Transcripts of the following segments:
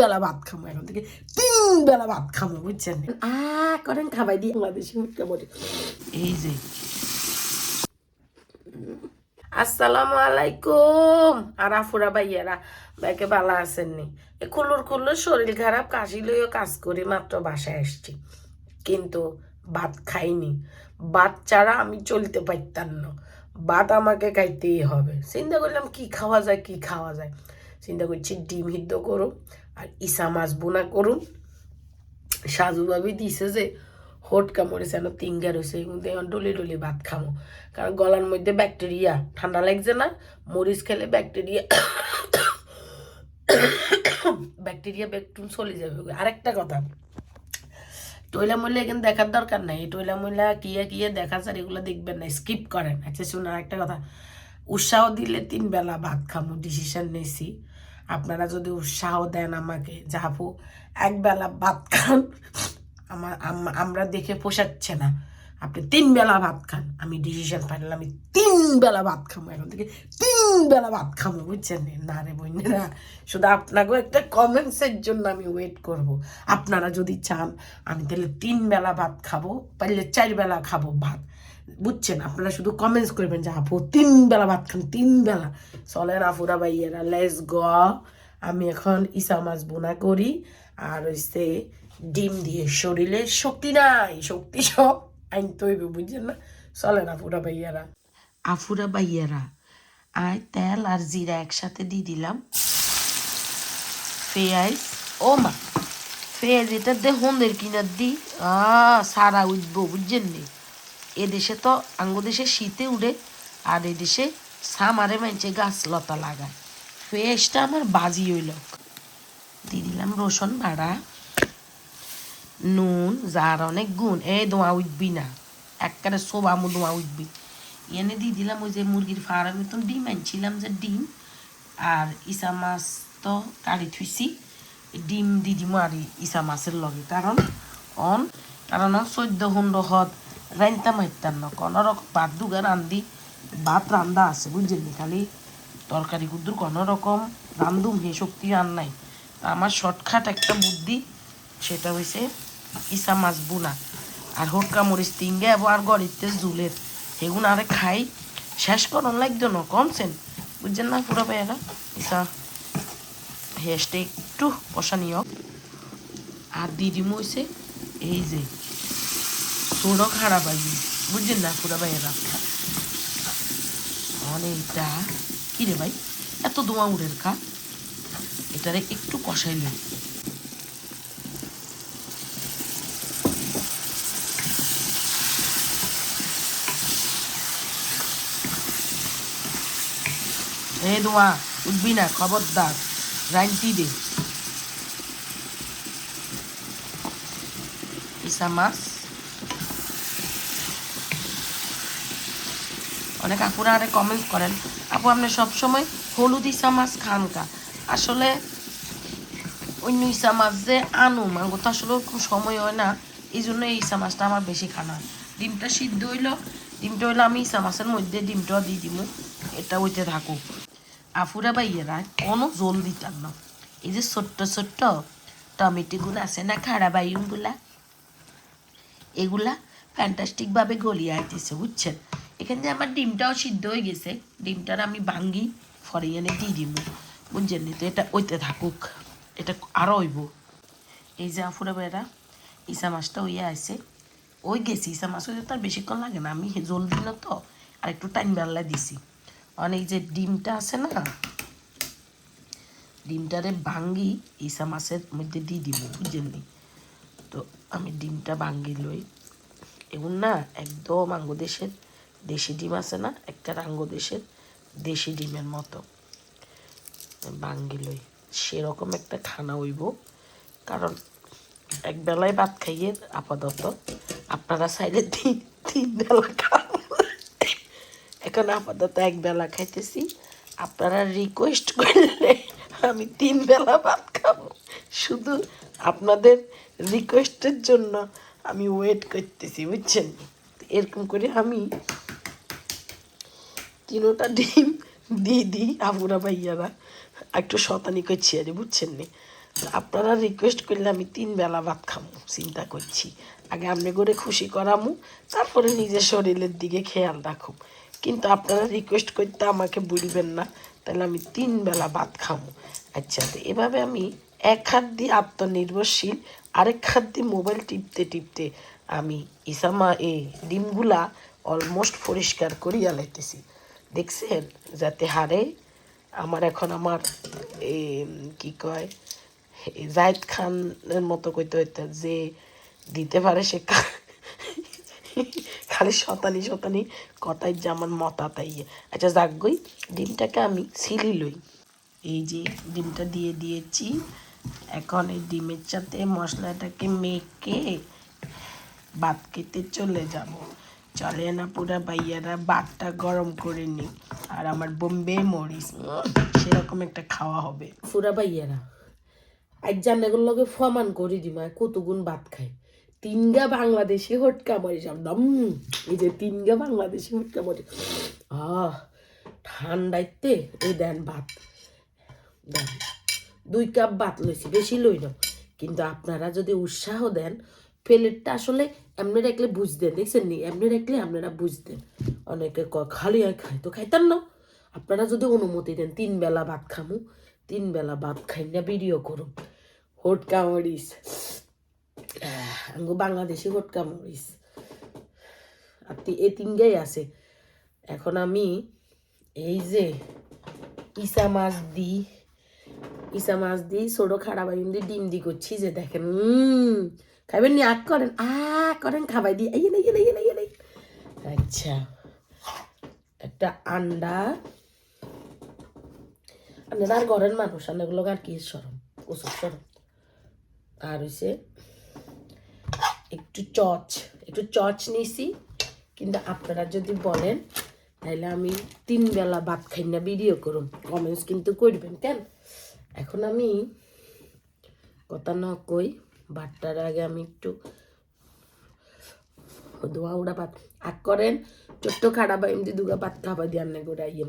বেলা ভাত খাব এখন থেকে। তিন বেলা ভাত খাব বুঝছেন? আ করেন খাবাই দিয়ে বাংলাদেশি বলি। এই যে। আসসালামু আলাইকুম। আর আফুরা ভাইয়ারা ব্যাকে ভালো আছেননি? এ কুলুর কুলুর শরীর খারাপ কাশি লইও কাজ করি মাত্র বাসায় আসছি। কিন্তু ভাত খাইনি। ভাত ছাড়া আমি চলতে পারতাম না। ভাত আমাকে খাইতেই হবে। চিন্তা করলাম কি খাওয়া যায় কি খাওয়া যায়? চিন্তা করছি ডিম সিদ্ধ করুন আর ইসা মাছ বোনা করুন। সাজু ভাবি দিছে যে হটকা মরেছে না তিঙ্গা রয়েছে এখন ডলি ডলি ভাত খামো। কারণ গলার মধ্যে ব্যাকটেরিয়া, ঠান্ডা লাগছে না? মরিচ খেলে ব্যাকটেরিয়া ব্যাকটেরিয়া ব্যাকটুন চলে যাবে। আরেকটা কথা টয়লা মহিলা এখানে দেখার দরকার নাই। এই টয়লা মহিলা কিয়ে কিয়ে দেখা যায়, এগুলো দেখবেন না স্কিপ করেন। আচ্ছা শুনুন একটা কথা, উৎসাহ দিলে তিন বেলা ভাত খামো ডিসিশন নিয়েছি আপনারা যদি উৎসাহ দেন আমাকে, যাব। এক বেলা ভাত খান। আমার আমরা দেখে পোষাচ্ছে না। আপনি তিন বেলা ভাত খান। আমি ডিসিশন ফাইনাল আমি তিন বেলা ভাত খাব এখন থেকে। তিন বেলা ভাত খাব, বুঝছেন? না রে বোনেরা, শুধু আপনাকেও একটা কমেন্টসের জন্য আমি ওয়েট করব। আপনারা যদি চান, আমি তাহলে তিন বেলা ভাত খাব, পারলে চার বেলা খাব ভাত। বুঝছেন, আপনারা শুধু কমেন্টস করবেন যে, আপু, তিন বেলা ভাত খান, তিন বেলা। চলেন আফুরা ভাইয়েরা লেস গ আমি এখন ইসা মাছ বোনা করি, আর হচ্ছে ডিম দিয়ে শরীরে শক্তি নাই, শক্তি সব আইন তৈব বুঝছেন না? চলেন আফুরা ভাইয়ারা। আফুরা ভাইয়ারা, আয়, তেল আর জিরা একসাথে দিয়ে দিলাম। পেঁয়াজ, ও মা, পেঁয়াজ এটা দে হন্দের কিনার দি আ সারা উঠবো, বুঝছেন নি? এদেশে তো আঙ্গ দেশে শীতে উড়ে, আর এদেশে সামারে মাইছে গাছ লতা লাগায়। পেঁয়াজটা আমার বাজি হইল। দিয়ে দিলাম রসুন বাড়া। নুন, যার অনেক গুণ, এ দোয়া উঠবি না। একবারে সোবামু দোয়া উঠবি। এনে দিয়ে দিলাম ওই যে মুরগির ফার্মে তো ডিম, আনছিলাম যে ডিম। আর ইসা মাছ তো কাড়ি থুইছি। ডিম দি দিম আর ইসা মাছের লগে। কারণ, অন, কারণ চোদ্দ হুন্ড হদ রাইনতা মাইতাম না কোনো রকম ভাত দুগা রান্ধি ভাত রান্দা আছে বুঝছেন খালি তরকারি কুদ্দুর কোনো রকম রান্ধুম হে শক্তি আর নাই আমার শর্টকাট একটা বুদ্ধি সেটা হয়েছে ইসা মাছ বুনা আর হটকা মরিচ তিনগে এবং আর গড়িতে জুলের এগুন আরে খাই শেষ করন লাগতো না কমছেন বুঝছেন না পুরো পেয়েরা ইসা হেসটা একটু কষানিও আর দিদি মইছে এই যে ছোটো খারাপ আইবি বুঝছেন না? পুরো ভাইয়েরা অনেকটা কি রে ভাই? এত দোয়া উড়ের খা। এটারে একটু কষাইলেন এ দোয়া উঠবি না, খবরদার। রাইনটি দে। মাছ। অনেক আপুরা আরে কমেন্ট করেন, আপু, আপনি সবসময় হলুদ ইসা মাছ খান কা? আসলে অন্য ইসা মাছ যে আনু মাঙ্গো তো আসলে খুব সময় হয় না, এই জন্য এই ইসা মাছটা আমার বেশি খানা। ডিমটা সিদ্ধ হইল, ডিমটা হইল আমি ইসা মাছের মধ্যে ডিমটাও দিয়ে দিব এটা ওইতে থাকুক আফুরা বাইয়েরা কোনো জল দিতাম না। এই যে ছোট্ট ছোট্ট টমেটোগুলো আছে না, খাড়া বাইগুলা, এগুলা ফ্যান্টাস্টিকভাবে গলিয়ে আইতেছে, বুঝছেন? এখানে যে আমার ডিমটাও সিদ্ধ হয়ে গেছে। ডিমটার আমি ভাঙ্গি ফরে এনে দিয়ে দিব। বুঝছেন? তো এটা ওইতে থাকুক, এটা আরও হইব। এই যে আফুরা বেড়া ইসা মাছটা ওই আছে। ওই গেছি, ইসা মাছ হইতে তার বেশিক্ষণ লাগে না। আমি জল দিল তো, আর একটু টাইম বেলা দিছি। অনেক যে ডিমটা আছে না, ডিমটারে ভাঙ্গি ইসা মাছের মধ্যে দিয়ে দিব, বুঝছেন নি? তো আমি ডিমটা ভাঙ্গি লই। এগুন না একদম আঙ্গ দেশের দেশি ডিম আছে না? একটা আঙ্গ দেশের দেশি ডিমের মতো। ভাঙ্গি লই সেরকম একটা খানা হইব। কারণ এক বেলায় ভাত খাইয়ে আপাতত আপনারা চাইলে তিন তিন বেলা খান। এখন আপাতত এক বেলা খাইতেছি। আপনারা রিকোয়েস্ট করলে আমি তিন বেলা ভাত খাব। শুধু আপনাদের রিকোয়েস্টের জন্য আমি ওয়েট করতেছি, বুঝছেন? এরকম করে আমি তিনোটা ডিম দিয়ে দিই আবুরা ভাইয়ারা। একটু শতানি করছি আরে, বুঝছেন নি? আপনারা রিকোয়েস্ট করলে আমি তিন বেলা ভাত খামু, চিন্তা করছি। আগে আপনি করে খুশি করামু, তারপরে নিজের শরীরের দিকে খেয়াল রাখুম কিন্তু আপনারা রিকোয়েস্ট করতে আমাকে বলবেন না, তাহলে আমি তিন বেলা ভাত খামু। আচ্ছা এভাবে আমি এক হাত দিয়ে আত্মনির্ভরশীল, আরেক হাত দিয়ে মোবাইল টিপতে টিপতে আমি ইসামা, এই ডিমগুলা অলমোস্ট পরিষ্কার করিয়া লাইতেছি। দেখছেন? যাতে হারে আমার এখন আমার এই কি কয় জাহিদ খানের মতো কইতে হইতে যে দিতে পারে সে খালি শতানি শতানি কথাই যে আমার মতা তাই আচ্ছা যাকগই ডিমটাকে আমি সিলি লই। এই যে ডিমটা দিয়ে দিয়েছি, এখন এই ডিমের সাথে মশলাটাকে মেখে ভাত খেতে চলে যাব। চলে না, পুরা বাইয়ারা ভাতটা গরম করে নি আর আমার বোম্বে মরিচ সেরকম একটা খাওয়া হবে। পুরা ভাইয়ারা, আজ জানাগুলোর লগে ফমান করে দিমা কতগুণ ভাত খায়। তিনগা বাংলাদেশি হটকা মরিচ একদম এই যে তিনগা বাংলাদেশি হটকা মরিচ। আহ, ঠান্ডাইতে, এই দেন ভাত। দুই কাপ ভাত লইছি, বেশি লই না কিন্তু আপনারা যদি উৎসাহ দেন, প্লেটটা আসলে এমনি রাখলে বুঝতেন, দেখছেন নি? এমনি রাখলে আপনারা বুঝতেন। অনেকে কয় খালি হয় খাই তো খাইতেন না। আপনারা যদি অনুমতি দেন, তিন বেলা ভাত খামু, তিন বেলা ভাত খাই না, ভিডিও করুন। হোটকা মরিচ। আঙ্গু বাংলাদেশি হোটকা মরিচ। আর তি- এই তিনটাই আছে। এখন আমি এই যে ইসা মাছ দিই ইসা মাছ দিই ছোটো বাইন দিয়ে ডিম দি করছি যে দেখেন খাবেন নি? আগ করেন আ করেন, খাবাই দিই এই নাই এই নাই এই আচ্ছা। একটা আন্ডা। আপনারা আর ঘরের মানুষ এগুলো আর কি সরম ওসব সরম। আর হইছে, একটু চচ একটু চচ নিছি। কিন্তু আপনারা যদি বলেন তাহলে আমি তিন বেলা ভাত খাই না, ভিডিও করুন কমেন্টস কিন্তু করবেন, কেন? এখন আমি কথা না কই ভাতটার আগে আমি একটু দোয়া উড়া ভাত আগ করেন, ছোট্ট খাড়া বা এমনি দুগা ভাত খাবা দিয়ে আন্নে করে ইয়ে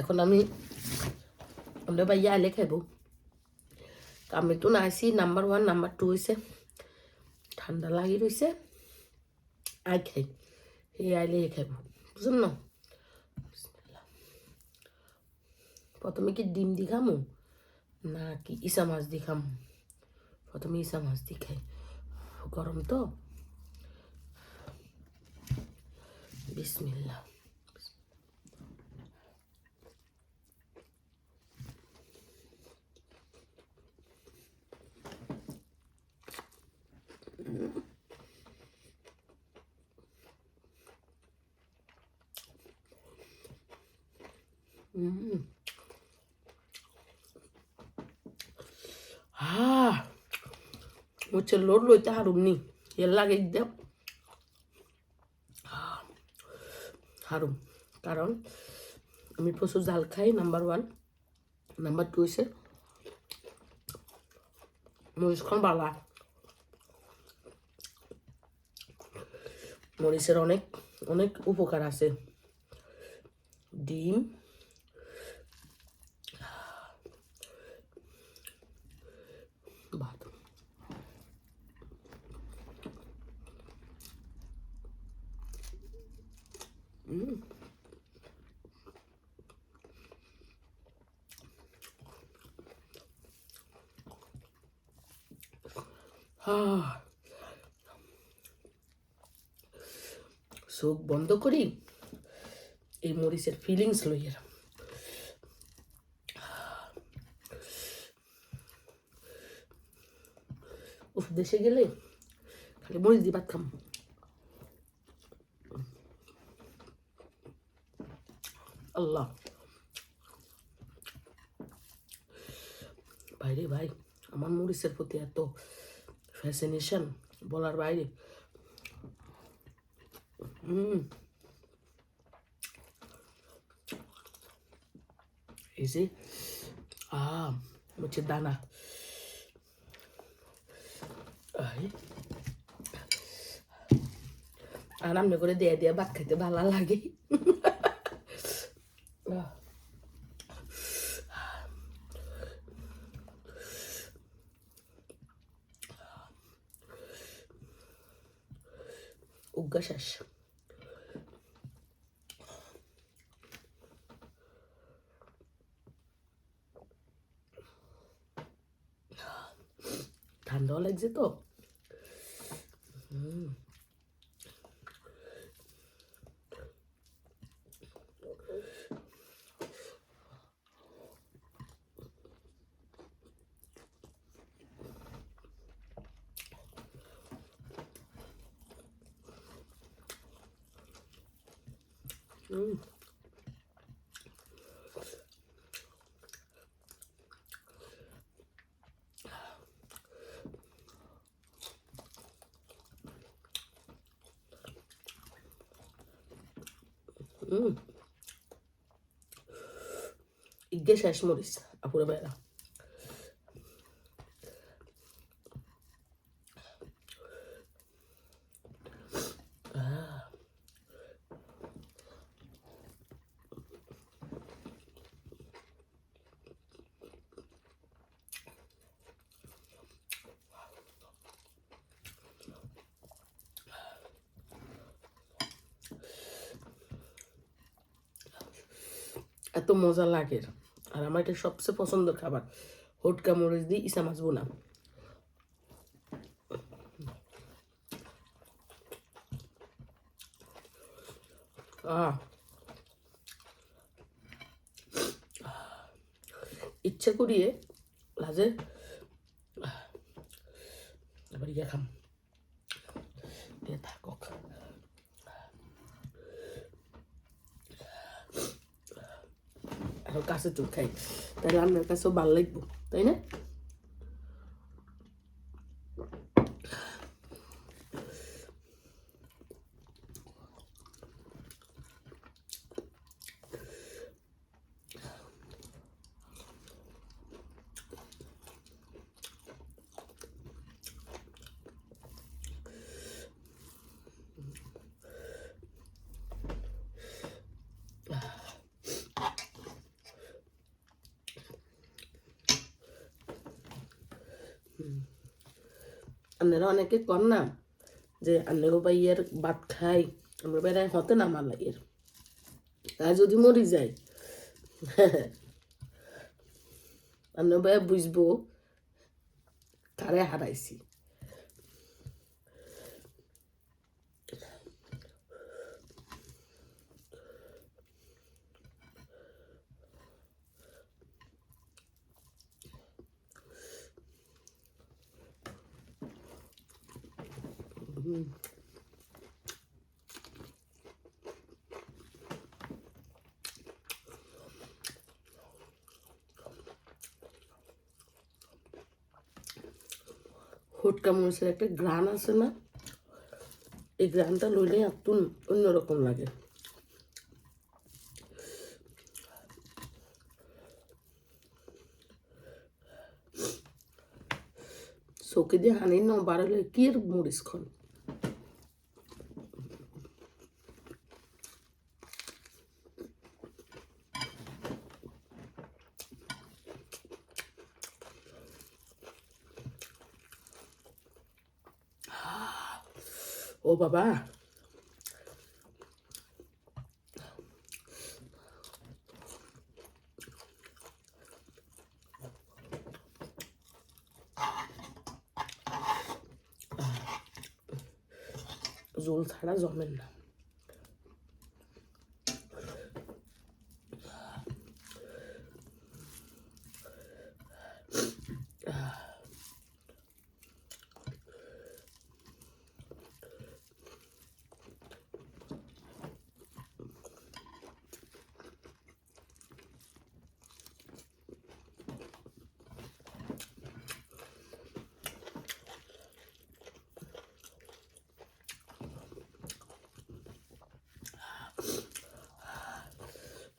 এখন আমি আমরা ভাইয়া আলে খাইব। আমি তো নাইছি নাম্বার ওয়ান, নাম্বার টু হয়েছে ঠান্ডা লাগি রয়েছে আই খাই। সেই আইলে খাইব। বুঝুন না? প্রথমে কি ডিম দি খামু না কি ইসা মাছ দি খামু প্রথমে ইসা মাছ দি খাই গরম তো বিসমিল্লা Ah, lor lo está harum ni. Yang lagi dia হারুম কারণ আমি প্রচুর জাল খাই নাম্বার ওয়ান নাম্বার টু হয়েছে মরিচখন বালা মরিচের অনেক অনেক উপকার আছে ডিম ভাত আহ। চোখ বন্ধ করি, এই মরিচের ফিলিংস লইয়া। উফ, দেশে গেলে খালি মরিচ দিয়ে ভাত খাম। আল্লাহ। ভাইরে ভাই, আমার মরিচের প্রতি এত ফ্যাসিনেশন বলার বাইরে। হুম এই যে আ হচ্ছে দানা আই আর রান্না করে দিয়ে দিয়ে ভাত খাইতে ভালো লাগে বুকা শেষ ঠান্ডাও লাগছে তো হুম হুম হুম ইগে শেষ মরিস আপুরে বেড়া এত মজা লাগে আর আমার এটা সবচেয়ে পছন্দের খাবার। হটকা মরিচ দিয়ে ইসা মাছ বোনা ইচ্ছা করিয়ে লাজে এবার ইয়ে খাম দিয়ে থাকক কাছে চোখ খাই। তাহলে আপনার কাছেও ভালো লাগবো তাই না? আপনারা অনেকে কর না যে আন্নেগো ভাইয়ের ভাত খাই, আমরা বেড়ায় হতে না আমার তা যদি মরি যায় অন্য ভাইয়া বুঝব কারে হারাইছি। হুটকা মরিচের একটা গ্রান আছে না? এই গ্রানটা লইলে একটু অন্যরকম লাগে। চৌকি দিয়ে হানি ন বাড়ালে কি এর মরিচ খন ও বাবা জল ছাড়া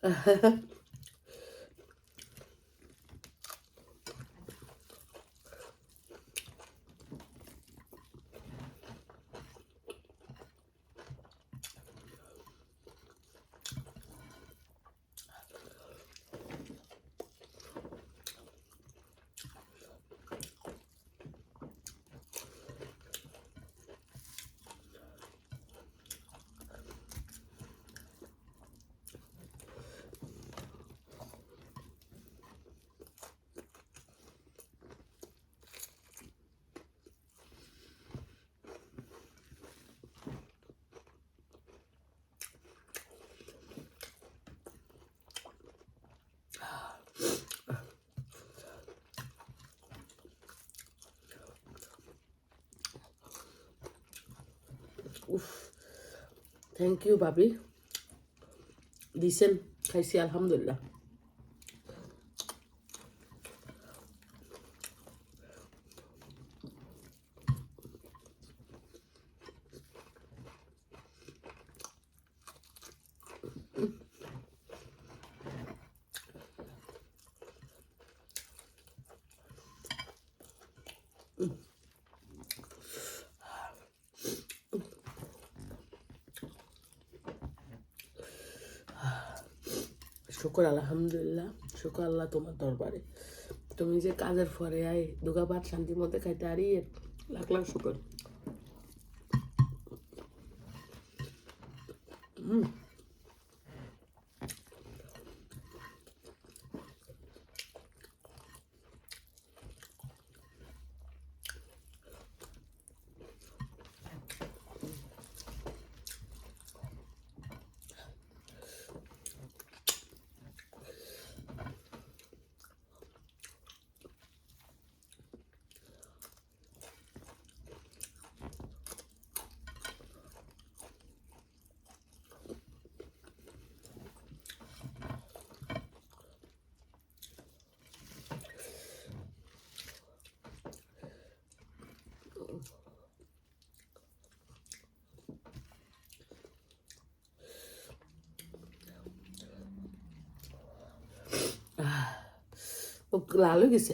呃呵呵 উফ থ্যাংক ইউ ভাবি। দিছেন খাইছি আলহামদুলিল্লাহ। শুকর, আলহামদুলিল্লাহ। শুকর আল্লাহ তোমার দরবারে। তুমি যে কাজের পরে আয় ভাত শান্তির মধ্যে খাইতে আরই লাখ লাখ শুকর। ও লাল হয়ে গেছে?